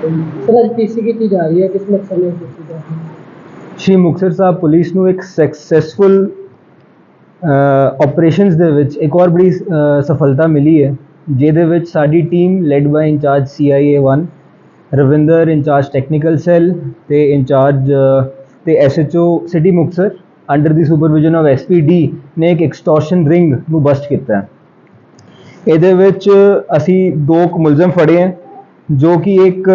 Sir ਅੱਜ ਪੀਸੀ ਕੀਤੀ ਜਾ ਰਹੀ ਹੈ, ਕਿਸ ਮਕਸਦ ਨਾਲ ਕੀਤੀ ਜਾ ਰਹੀ ਹੈ? ਸ਼੍ਰੀ ਮੁਕਤਸਰ ਸਾਹਿਬ ਪੁਲਿਸ ਨੂੰ ਇੱਕ ਸਕਸੈਸਫੁਲ ਆਪਰੇਸ਼ਨਸ ਦੇ ਵਿੱਚ ਇੱਕ ਹੋਰ ਬੜੀ ਸਫਲਤਾ ਮਿਲੀ ਹੈ, ਜਿਹਦੇ ਵਿੱਚ ਸਾਡੀ team led by incharge CIA 1 Ravinder, incharge technical cell ਤੇ ਇੰਚਾਰਜ ਤੇ SHO city Muktsar under the supervision of SPD ਨੇ ਇੱਕ ਐਕਸਟੋਰਸ਼ਨ ਰਿੰਗ ਨੂੰ ਬਸਟ ਕੀਤਾ ਹੈ। ਇਹਦੇ ਵਿੱਚ ਅਸੀਂ ਦੋ ਕੁ ਮੁਲਜ਼ਮ ਫੜੇ ਹੈ ਜੋ ਕਿ ਇੱਕ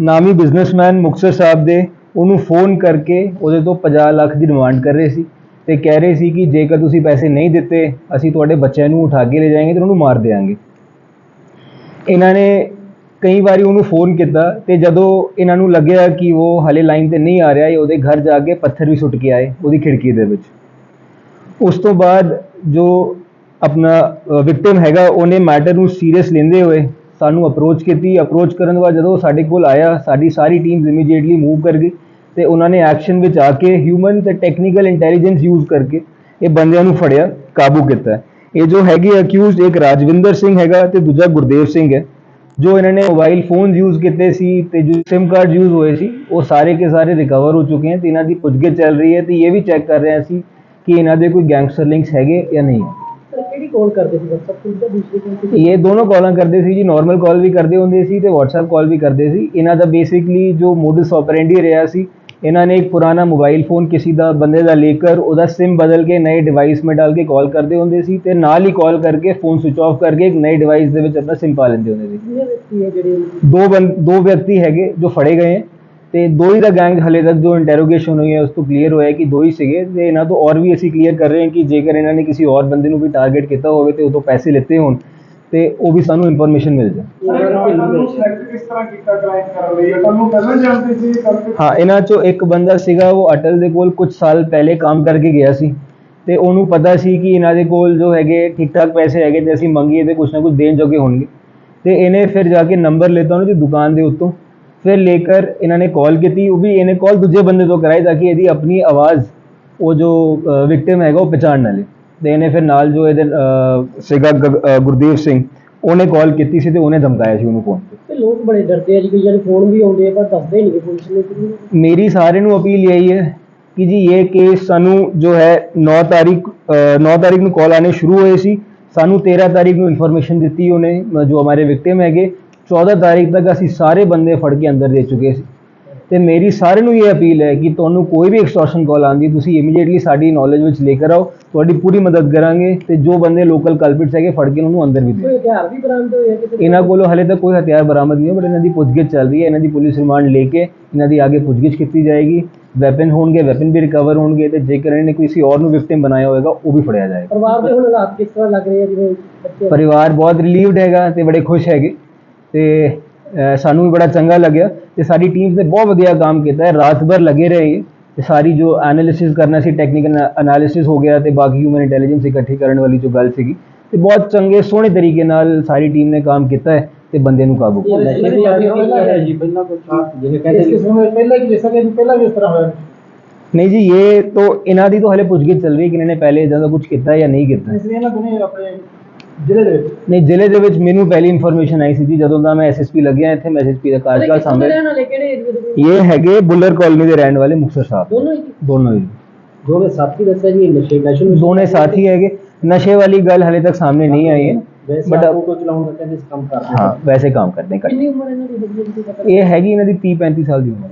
ਨਾਮੀ ਬਿਜ਼ਨਸਮੈਨ ਮੁਕਤਸਰ ਸਾਹਿਬ ਦੇ, ਉਹਨੂੰ ਫੋਨ ਕਰਕੇ ਉਹਦੇ ਤੋਂ 50 ਲੱਖ ਦੀ ਡਿਮਾਂਡ ਕਰ ਰਹੇ ਸੀ ਤੇ ਕਹਿ ਰਹੇ ਸੀ ਕਿ ਜੇਕਰ ਤੁਸੀਂ ਪੈਸੇ ਨਹੀਂ ਦਿੱਤੇ, ਅਸੀਂ ਤੁਹਾਡੇ ਬੱਚਿਆਂ ਨੂੰ ਉਠਾ ਕੇ ਲੈ ਜਾਵਾਂਗੇ ਤੇ ਉਹਨੂੰ ਮਾਰ ਦੇਵਾਂਗੇ ਇਹਨਾਂ ਨੇ ਕਈ ਵਾਰੀ ਉਹਨੂੰ ਫੋਨ ਕੀਤਾ ਤੇ ਜਦੋਂ ਇਹਨਾਂ ਨੂੰ ਲੱਗਿਆ ਕਿ ਉਹ ਹਲੇ ਲਾਈਨ ਤੇ ਨਹੀਂ ਆ ਰਿਹਾ, ਇਹ ਉਹਦੇ ਘਰ ਜਾ ਕੇ ਪੱਥਰ ਵੀ ਸੁੱਟ ਕੇ ਆਏ ਉਹਦੀ ਖਿੜਕੀ ਦੇ ਵਿੱਚ। ਉਸ ਤੋਂ ਬਾਅਦ ਜੋ ਆਪਣਾ ਵਿਕਟਿਮ ਹੈਗਾ, ਉਹਨੇ ਮੈਟਰ ਨੂੰ ਸੀਰੀਅਸ ਲੈਂਦੇ ਹੋਏ ਸਾਨੂੰ ਅਪਰੋਚ ਕੀਤੀ। ਅਪਰੋਚ ਕਰਨ ਤੋਂ ਬਾਅਦ ਜਦੋਂ ਉਹ ਸਾਡੇ ਕੋਲ ਆਇਆ, ਸਾਡੀ ਸਾਰੀ ਟੀਮ ਇਮੀਡੀਏਟਲੀ ਮੂਵ ਕਰ ਗਈ ਤੇ ਉਹਨਾਂ ਨੇ ਐਕਸ਼ਨ ਵਿੱਚ ਆ ਕੇ ਹਿਊਮਨ ਤੇ ਟੈਕਨੀਕਲ ਇੰਟੈਲੀਜੈਂਸ ਯੂਜ਼ ਕਰਕੇ ਇਹ ਬੰਦਿਆਂ ਨੂੰ ਫੜਿਆ, ਕਾਬੂ ਕੀਤਾ। ਇਹ ਜੋ ਹੈਗੇ ਅਕਿਊਜ਼ਡ ਇੱਕ ਰਾਜਵਿੰਦਰ ਸਿੰਘ ਹੈਗਾ ਤੇ ਦੂਜਾ ਗੁਰਦੇਵ ਸਿੰਘ ਹੈ, ਜੋ ਇਹਨਾਂ ਨੇ ਮੋਬਾਈਲ ਫੋਨ ਯੂਜ਼ ਕੀਤੇ ਸੀ ਤੇ ਜੋ SIM ਕਾਰਡ ਯੂਜ਼ ਹੋਏ ਸੀ, ਉਹ ਸਾਰੇ ਕੇ ਸਾਰੇ ਰਿਕਵਰ ਹੋ ਚੁੱਕੇ ਹਨ ਤੇ ਇਹਨਾਂ ਦੀ ਪੁੱਛਗਿੱਛ ਚੱਲ ਰਹੀ ਹੈ ਤੇ ਇਹ ਵੀ ਚੈੱਕ ਕਰ ਰਹੇ ਸੀ ਕਿ ਇਹਨਾਂ ਦੇ ਕੋਈ ਗੈਂਗਸਟਰ ਲਿੰਕਸ ਹੈਗੇ ਜਾਂ ਨਹੀਂ। ਸਰ ਕਾਲ ਕਰਦੇ ਸੀ WhatsApp ਤੇ ਜਾਂ ਦੂਸਰੇ ਕੋਲ ਤੇ ਇਹ ਦੋਨੋਂ ਕਾਲਾਂ ਕਰਦੇ ਸੀ ਜੀ ਨਾਰਮਲ ਕਾਲ ਵੀ ਕਰਦੇ ਹੁੰਦੇ ਸੀ ਤੇ WhatsApp ਕਾਲ ਵੀ ਕਰਦੇ ਸੀ। ਇਹਨਾਂ ਦਾ ਬੇਸਿਕਲੀ ਜੋ ਮੋਡਸ ਆਪਰੈਂਡੀ ਰਿਹਾ ਸੀ ਇਹਨਾਂ ਨੇ ਇੱਕ ਪੁਰਾਣਾ ਮੋਬਾਈਲ ਫੋਨ ਕਿਸੇ ਦਾ ਬੰਦੇ ਦਾ ਲੇਕਰ ਉਹਦਾ SIM ਬਦਲ ਕੇ ਨਏ ਡਿਵਾਈਸ ਮੇ ਡਾਲ ਕੇ ਕਾਲ ਕਰਦੇ ਹੁੰਦੇ ਸੀ ਤੇ ਨਾਲ ਹੀ ਕਾਲ ਕਰਕੇ ਫੋਨ ਸਵਿਚ ਆਫ ਕਰਕੇ ਇੱਕ ਨਏ ਡਿਵਾਈਸ ਦੇ ਵਿੱਚ ਆਪਣਾ SIM ਪਾ ਲੈਂਦੇ ਹੁੰਦੇ ਸੀ। ਦੋ ਬੰ- ਦੋ ਵਿਅਕਤੀ ਹੈਗੇ ਜੋ ਫੜੇ ਗਏ ਹੈ। ਤੇ ਦੋ ਹੀ ਦਾ ਗੈਂਗ ਹਲੇ ਤੱਕ ਜੋ ਇੰਟਰੋਗੇਸ਼ਨ ਹੋਈ ਹੈ ਉਸ ਤੋਂ ਕਲੀਅਰ ਹੋਇਆ ਕਿ ਦੋ ਹੀ ਸੀਗੇ ਤੇ ਇਹਨਾਂ ਤੋਂ ਔਰ ਵੀ ਅਸੀਂ ਕਲੀਅਰ ਕਰ ਰਹੇ ਹਾਂ ਕਿ ਜੇਕਰ ਇਹਨਾਂ ਨੇ ਕਿਸੇ ਹੋਰ ਬੰਦੇ ਨੂੰ ਵੀ ਟਾਰਗੇਟ ਕੀਤਾ ਹੋਵੇ ਤੇ ਉਹ ਤੋਂ ਪੈਸੇ ਲਿੱਤੇ ਹੋਣ ਤੇ ਉਹ ਵੀ ਸਾਨੂੰ ਇਨਫੋਰਮੇਸ਼ਨ ਮਿਲ ਜਾਏ। ਕਰਕੇ ਹਾਂ ਇਹਨਾਂ ਚੋਂ ਇੱਕ ਬੰਦਾ ਸੀਗਾ ਉਹ ਅਟਲ ਦੇ ਕੋਲ ਕੁਝ ਸਾਲ ਪਹਿਲੇ ਕੰਮ ਕਰਕੇ ਗਿਆ ਸੀ ਤੇ ਉਹਨੂੰ ਪਤਾ ਸੀ ਕਿ ਇਹਨਾਂ ਦੇ ਕੋਲ ਜੋ ਹੈਗੇ ਠੀਕ ਠਾਕ ਪੈਸੇ ਹੈਗੇ ਤੇ ਅਸੀਂ ਮੰਗੀਏ ਤੇ ਕੁਝ ਨਾ ਕੁਝ ਦੇਣ ਜੋਗੇ ਹੋਣਗੇ। ਤੇ ਇਹਨੇ ਫਿਰ ਜਾ ਕੇ ਨੰਬਰ ਲੈਤਾ ਉਹਨਾਂ ਦੀ ਦੁਕਾਨ ਦੇ ਉੱਤੋਂ। ਫਿਰ ਲੇਕਰ ਇਹਨਾਂ ਨੇ ਕਾਲ ਕੀਤੀ ਉਹ ਵੀ ਇਹਨੇ ਕਾਲ ਦੂਜੇ ਬੰਦੇ ਤੋਂ ਕਰਾਈ ਤਾਂ ਕਿ ਇਹਦੀ ਆਪਣੀ ਆਵਾਜ਼ ਉਹ ਜੋ ਵਿਕਟਿਮ ਹੈਗਾ ਉਹ ਪਛਾਣ ਨਾ ਲੇ ਤੇ ਇਹਨੇ ਫਿਰ ਨਾਲ ਜੋ ਇਹਦੇ ਸੀਗਾ ਗ- ਅਹ, ਗੁਰਦੇਵ ਸਿੰਘ ਉਹਨੇ ਕਾਲ ਕੀਤੀ ਸੀ ਤੇ ਉਹਨੇ ਧਮਕਾਇਆ ਸੀ ਉਹਨੂੰ ਫੋਨ ਤੇ। ਲੋਕ ਬੜੇ ਡਰਦੇ ਆ ਜੀ ਕਈਆਂ ਨੂੰ ਫੋਨ ਵੀ ਆਉਂਦੇ ਆ ਪਰ ਦੱਸਦੇ ਨਹੀਂ ਪੁਲਿਸ ਨੂੰ ਮੇਰੀ ਸਾਰਿਆਂ ਨੂੰ ਅਪੀਲ ਇਹੀ ਹੈ ਕਿ ਜੀ ਇਹ ਕੇਸ ਸਾਨੂੰ ਜੋ ਹੈ 9 ਤਾਰੀਖ ਅ, 9 ਤਾਰੀਖ ਨੂੰ ਕਾਲ ਆਣੇ ਸ਼ੁਰੂ ਹੋਏ ਸੀ। ਸਾਨੂੰ 13 ਤਾਰੀਖ ਨੂੰ ਇਨਫੋਰਮੇਸ਼ਨ ਦਿੱਤੀ ਉਹਨੇ ਜੋ ਹਮਾਰੇ ਵਿਕਟਿਮ ਹੈਗੇ। 14 ਤਾਰੀਖ ਤੱਕ ਅਸੀਂ ਸਾਰੇ ਬੰਦੇ ਫੜ ਕੇ ਅੰਦਰ ਦੇ ਚੁੱਕੇ ਸੀ। ਤੇ ਮੇਰੀ ਸਾਰਿਆਂ ਨੂੰ ਇਹ ਅਪੀਲ ਹੈ ਕਿ ਤੁਹਾਨੂੰ ਕੋਈ ਵੀ ਐਕਸਟੋਰਸ਼ਨ ਕਾਲ ਆਉਂਦੀ ਤੁਸੀਂ ਇਮੀਡੀਏਟਲੀ ਸਾਡੀ ਨੌਲੇਜ ਵਿੱਚ ਲੈ ਕੇ ਆਓ ਤੁਹਾਡੀ ਪੂਰੀ ਮਦਦ ਕਰਾਂਗੇ ਤੇ ਜੋ ਬੰਦੇ ਲੋਕਲ ਕਲਪਿਟਸ ਹੈਗੇ ਫੜ ਕੇ ਉਹਨੂੰ ਅੰਦਰ ਵੀ ਦੇ। ਹਥਿਆਰ ਵੀ ਬਰਾਮਦ ਹੋਏ ਇਹਨਾਂ ਕੋਲੋਂ ਹਲੇ ਤੱਕ ਕੋਈ ਹਥਿਆਰ ਬਰਾਮਦ ਨਹੀਂ ਹੋਇਆ ਬਟ ਇਹਨਾਂ ਦੀ ਪੁੱਛਗਿੱਛ ਚੱਲ ਰਹੀ ਹੈ ਇਹਨਾਂ ਦੀ ਪੁਲਿਸ ਰਿਮਾਂਡ ਲੈ ਕੇ ਇਹਨਾਂ ਦੀ ਅੱਗੇ ਪੁੱਛਗਿੱਛ ਕੀਤੀ ਜਾਏਗੀ। ਵੈਪਨ ਹੋਣਗੇ ਵੈਪਨ ਵੀ ਰਿਕਵਰ ਹੋਣਗੇ ਤੇ ਜੇਕਰ ਇਹਨੇ ਕਿਸੇ ਹੋਰ ਨੂੰ ਵਿਕਟਿਮ ਬਣਾਇਆ ਹੋਵੇਗਾ ਉਹ ਵੀ ਫੜਿਆ ਜਾਏਗਾ। ਪਰਿਵਾਰ ਦੇ ਹੁਣ ਹਾਲਾਤ ਕਿਸ ਤਰ੍ਹਾਂ ਲੱਗ ਰਹੇ ਆ ਜਿਵੇਂ ਪਰਿਵਾਰ ਬਹੁਤ ਰਿਲੀਵਡ ਹੈਗਾ ਤੇ ਬੜੇ ਖੁਸ਼ ਹੈਗੇ। ਤੇ ਸਾਨੂੰ ਵੀ ਬੜਾ ਚੰਗਾ ਲੱਗਿਆ ਤੇ ਸਾਡੀ ਟੀਮ ਨੇ ਬਹੁਤ ਵਧੀਆ ਕੰਮ ਕੀਤਾ ਹੈ। ਰਾਤ ਭਰ ਲੱਗੇ ਰਹੇ ਤੇ ਸਾਰੀ ਜੋ ਐਨਾਲਿਸਿਸ ਕਰਨਾ ਸੀ ਟੈਕਨੀਕਲ ਐਨਾਲਿਸਿਸ ਹੋ ਗਿਆ ਤੇ ਬਾਕੀ ਹਿਊਮਨ ਇੰਟੈਲੀਜੈਂਸ ਇਕੱਠੀ ਕਰਨ ਵਾਲੀ ਜੋ ਗੱਲ ਸੀਗੀ ਤੇ ਬਹੁਤ ਚੰਗੇ ਸੋਹਣੇ ਤਰੀਕੇ ਨਾਲ ਸਾਰੀ ਟੀਮ ਨੇ ਕੰਮ ਕੀਤਾ ਹੈ ਤੇ ਬੰਦੇ ਨੂੰ ਕਾਬੂ ਕੀਤਾ ਨਸ਼ੇ ਵੀ ਆ ਗਏ ਜੀ ਪਹਿਲਾਂ ਕੁਝ ਜਿਵੇਂ ਇਸ ਕਿਸਮ ਦੇ ਪਹਿਲਾਂ ਕਿ ਜਿਸਾ ਕਿ ਪਹਿਲਾਂ ਵੀ ਇਸ ਤਰ੍ਹਾਂ ਹੋਇਆ। ਨਹੀਂ ਜੀ ਇਹ तो ਇਹਨਾਂ ਦੀ ਤਾਂ ਹਲੇ ਪੁੱਛਗਿੱਛ ਚੱਲ ਰਹੀ ਹੈ ਕਿ ਇਹਨਾਂ ਨੇ ਪਹਿਲੇ ਇਦਾਂ ਦਾ ਕੁਝ ਕੀਤਾ ਜਾਂ ਨਹੀਂ ਕੀਤਾ। ਇਸ ਲਈ ਇਹਨਾਂ ਦੁਨੀਆ ਆਪਣੇ ਜ਼ਿਲ੍ਹੇ ਦੇ ਵਿੱਚ? ਨਹੀਂ ਜ਼ਿਲ੍ਹੇ ਦੇ ਵਿੱਚ ਮੈਨੂੰ ਪਹਿਲੀ ਇਨਫੋਰਮੇਸ਼ਨ ਆਈ ਸੀ ਜੀ ਜਦੋਂ ਦਾ ਮੈਂ ਐਸਐਸਪੀ ਲੱਗਿਆ ਇੱਥੇ ਮੈਂ ਐਸਐਸਪੀ ਦਾ ਕਾਰਜਕਾਲ ਸਾਹਮਣੇ ਰਹਿਣ ਵਾਲੇ? ਕਿਹੜੇ ਏਰੀਏ ਦੇ ਵਿੱਚ? ਇਹ ਹੈਗੇ ਬੁੱਲਰ ਕਾਲੋਨੀ ਦੇ ਰਹਿਣ ਵਾਲੇ ਮੁਕਤਸਰ ਸਾਹਿਬ। ਦੋਨੋਂ ਹੀ? ਦੋਨੋਂ ਹੀ। ਦੋਵੇਂ ਸਾਥੀ ਦੱਸਿਆ ਜੀ ਨਸ਼ੇ ਨਸ਼ੇ ਨੂੰ ਦੋਨੇ ਸਾਥੀ ਹੈਗੇ। ਨਸ਼ੇ ਵਾਲੀ ਗੱਲ ਹਲੇ ਤੱਕ ਸਾਹਮਣੇ ਨਹੀਂ ਆਈ ਹੈ। ਵੈਸੇ ਬਟ ਆਪੋ ਕੋ ਚਲਾਉਣ ਦਾ ਕਹਿੰਦੇ ਕੰਮ ਕਰਦੇ ਹਾਂ ਵੈਸੇ ਕੰਮ ਕਰਦੇ ਇਕੱਠੇ ਕਿੰਨੀ ਉਮਰ ਇਹਨਾਂ ਦੀ? ਹੈ ਜੀ ਪਤਾ ਇਹ ਹੈਗੀ ਇਹਨਾਂ ਦੀ 30 35 ਸਾਲ ਦੀ ਉਮਰ।